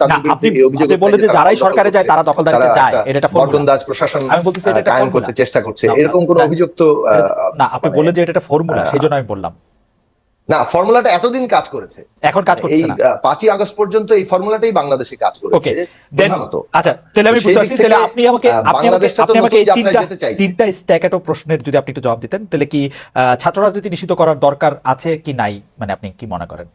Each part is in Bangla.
আপনি- যে যারাই সরকারে যায় তারা দখলদারিতে যায়। এটা একটা formula। প্রশাসন আমি বলতেছি এটা কায়েম করতে চেষ্টা করছে। এরকম কোনো অভিযোগ তো না আপনি মানে- বললেন যে এটা একটা ফর্মুলা সেই জন্য আমি বললাম। না ফর্মুলাটা এতদিন কাজ করেছে। এখন কাজ করছে এই পাঁচই আগস্ট পর্যন্ত এই ফর্মুলাটাই বাংলাদেশে কাজ করেছে আচ্ছা তাহলে আমি বুঝতে পারছি তাহলে আপনি আমাকে আপনি আমাকে আপনি তিনটা তিনটা স্ট্যাকেটো প্রশ্নের যদি আপনি একটু জবাব দিতেন তাহলে কি আহ, ছাত্র রাজনীতি নিষিদ্ধ করার দরকার আছে কি নাই? মানে আপনি কি মনে করেন?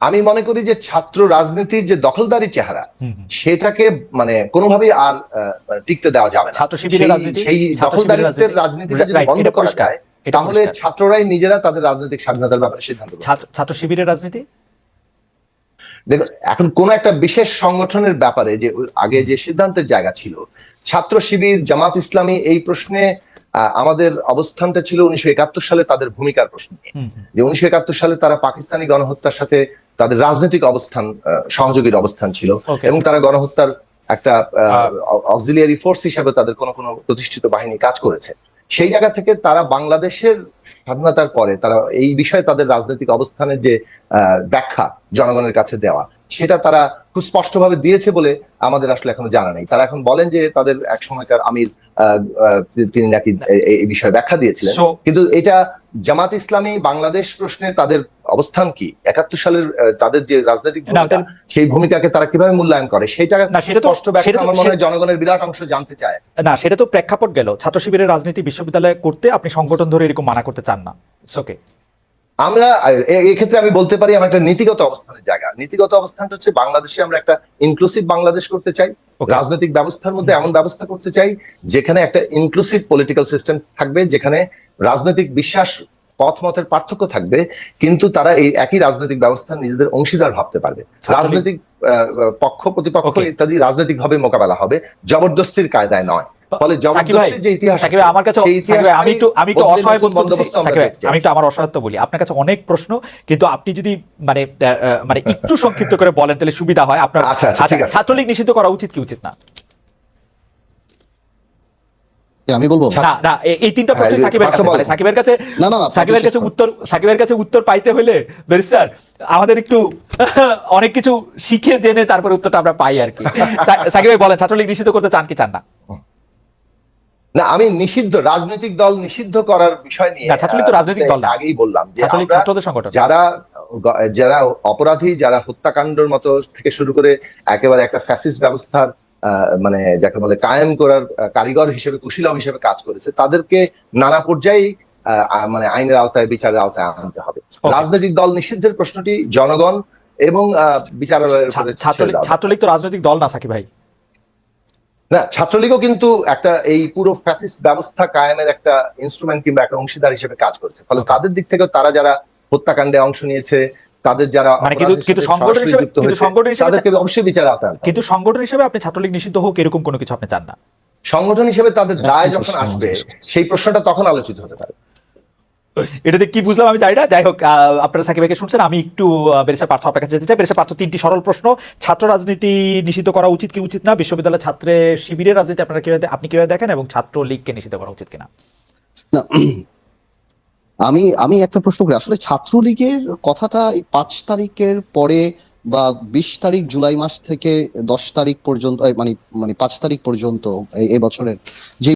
আমি মনে করি যে ছাত্র রাজনীতির যে দখলদারি চেহারা। সেটাকে মানে কোনোভাবেই আর আহ, টিকতে দেওয়া যাবে না। ছাত্র শিবিরের সেই- রাজনীতি সেই দখলদারিত্বের রাজনীতি। রাজনীতিটা যদি বন্ধ করা যায় তাহলে ছাত্ররাই নিজেরা তাদের রাজনৈতিক স্বাধীনতার ব্যাপারে সিদ্ধান্ত ছাত্র শিবিরের রাজনীতি? দেখো এখন কোন একটা বিশেষ সংগঠনের ব্যাপারে যে আগে যে সিদ্ধান্তের জায়গা ছিল ছাত্র শিবির জামাত ইসলামী এই প্রশ্নে আহ, আমাদের অবস্থানটা ছিল উনিশশো একাত্তর সালে তাদের ভূমিকার প্রশ্ন। যে উনিশশো একাত্তর সালে তারা পাকিস্তানি গণহত্যার সাথে তাদের রাজনৈতিক অবস্থান সহযোগীর অবস্থান ছিল। এবং তারা গণহত্যার একটা অক্সিলিয়ারি ফোর্স হিসাবে তাদের কোনো কোনো প্রতিষ্ঠিত বাহিনী কাজ করেছে। সেই জায়গা থেকে তারা বাংলাদেশের স্বাধীনতার পরে তারা এই বিষয়ে তাদের রাজনৈতিক অবস্থানের যে আহ, ব্যাখ্যা জনগণের কাছে দেওয়া সেটা তারা খুব স্পষ্টভাবে দিয়েছে বলে আমাদের আসলে এখনও জানা নেই। তারা এখন বলেন যে তাদের এক সময়কার আমির তিনি নাকি এই বিষয়ে ব্যাখ্যা দিয়েছিলেন। কিন্তু এটা জামাত ইসলামী বাংলাদেশ প্রশ্নে তাদের অবস্থান কি? একাত্তর সালের তাদের যে রাজনৈতিক সেই ভূমিকাকে তারা কীভাবে মূল্যায়ন করে? সেটা না, স্পষ্ট ব্যাখ্যা আমার মনে হয় জনগণের বিরাট অংশ জানতে চায়। না সেটা তো প্রেক্ষাপট গেল। ছাত্র শিবিরের রাজনীতি বিশ্ববিদ্যালয়ে করতে আপনি সংগঠন ধরে এরকম মানা করতে চান না। ওকে আমরা এক্ষেত্রে আমি বলতে পারি আমার একটা নীতিগত অবস্থানের জায়গা। নীতিগত অবস্থানটা হচ্ছে বাংলাদেশে আমরা একটা ইনক্লুসিভ বাংলাদেশ করতে চাই. রাজনৈতিক ব্যবস্থার মধ্যে এমন ব্যবস্থা করতে চাই যেখানে একটা ইনক্লুসিভ পলিটিক্যাল সিস্টেম থাকবে যেখানে রাজনৈতিক বিশ্বাস পথ মতের পার্থক্য থাকবে কিন্তু তারা এই একই রাজনৈতিক ব্যবস্থা নিজেদের অংশীদার ভাবতে পারবে। রাজনৈতিক আহ, পক্ষ প্রতিপক্ষ ইত্যাদি রাজনৈতিক ভাবে মোকাবেলা হবে। জবরদস্তির কায়দায় নয়। ফলে যে ইতিহাস সাকিব ভাই, আমার কাছে আমি একটু আমি একটু অসহায় বোধ সাকিব আমি একটু আমার অসহায়ত্ব বলি। আপনার কাছে অনেক প্রশ্ন কিন্তু আপনি যদি মানে মানে একটু সংক্ষিপ্ত করে বলেন তাহলে সুবিধা হয়। আপনার আচ্ছা, আচ্ছা, ঠিক আছে। ছাত্রলীগ নিষিদ্ধ করা উচিত কি উচিত না? আমি বলব? না না এই তিনটা প্রশ্ন হ্যাঁ, সাকিবের কাছে। মানে সাকিবের কাছে না, না, না, সাকিবের কাছে উত্তর সাকিবের কাছে উত্তর পাইতে হলে ব্যারিস্টার আমাদের একটু অনেক কিছু শিখে জেনে তারপরে উত্তরটা আমরা পাই আর কি। সাকিব বলেন ছাত্রলীগ নিষিদ্ধ করতে চান কি চান না? না আমি নিষিদ্ধ রাজনৈতিক দল নিষিদ্ধ করার বিষয় নিয়ে ছাত্রলীগ তো রাজনৈতিক দল আগেই বললাম যে ছাত্রদের সংগঠন। যারা যারা অপরাধী যারা হত্যাকাণ্ডের মতো থেকে শুরু করে একেবারে একটা ফ্যাসিস্ট ব্যবস্থার মানে যাকে বলে কায়েম করার কারিগর হিসেবে কুশীলব হিসেবে কাজ করেছে তাদেরকে নানা পর্যায়ে মানে আইনের আওতায় বিচারের আওতায় আনতে হবে। রাজনৈতিক দল নিষিদ্ধের প্রশ্নটি জনগণ এবং আহ, বিচারালয়ের ছাত্রলীগ তো রাজনৈতিক দল না সাকিব ভাই। না ছাত্রলীগও কিন্তু একটা এই পুরো ফ্যাসিস্ট ব্যবস্থা কায়েমের একটা ইনস্ট্রুমেন্ট কিংবা একটা অংশীদার হিসেবে কাজ করছে। ফলে তাদের দিক থেকেও তারা যারা হত্যাকাণ্ডে অংশ নিয়েছে তাদের যারা মানে কিন্তু- সংগঠন হিসেবে- কিন্তু সংগঠন হিসেবে- তাদেরকে অবশ্যই বিচার আওতায় কিন্তু সংগঠন হিসেবে আপনি ছাত্রলীগ নিষিদ্ধ হোক এরকম কোনো কিছু আপনি চান না। সংগঠন হিসেবে তাদের দায় যখন আসবে সেই প্রশ্নটা তখন আলোচিত হতে পারে। এটাতে কি বুঝলাম আমি জানি না। যাই হোক আপনারা সাকিব ভাইকে শুনছেন, আমি একটু বেরেসা পার্থ আপনার কাছে যেতে চাই। বেরেসা পার্থ, তিনটি সরল প্রশ্ন। ছাত্র রাজনীতি নিষিদ্ধ করা উচিত কি উচিত না? বিশ্ববিদ্যালয় ছাত্রের শিবিরের রাজনীতি আপনারা কীভাবে আপনি কীভাবে দেখেন এবং ছাত্র লীগকে নিষিদ্ধ করা উচিত কিনা? আমি আমি একটা প্রশ্ন করি। আসলে ছাত্রলীগের কথাটা পাঁচ তারিখের পরে বা বিশ তারিখ জুলাই মাস থেকে দশ তারিখ পর্যন্ত মানে মানে পাঁচ তারিখ পর্যন্ত এই- এই বছরের যে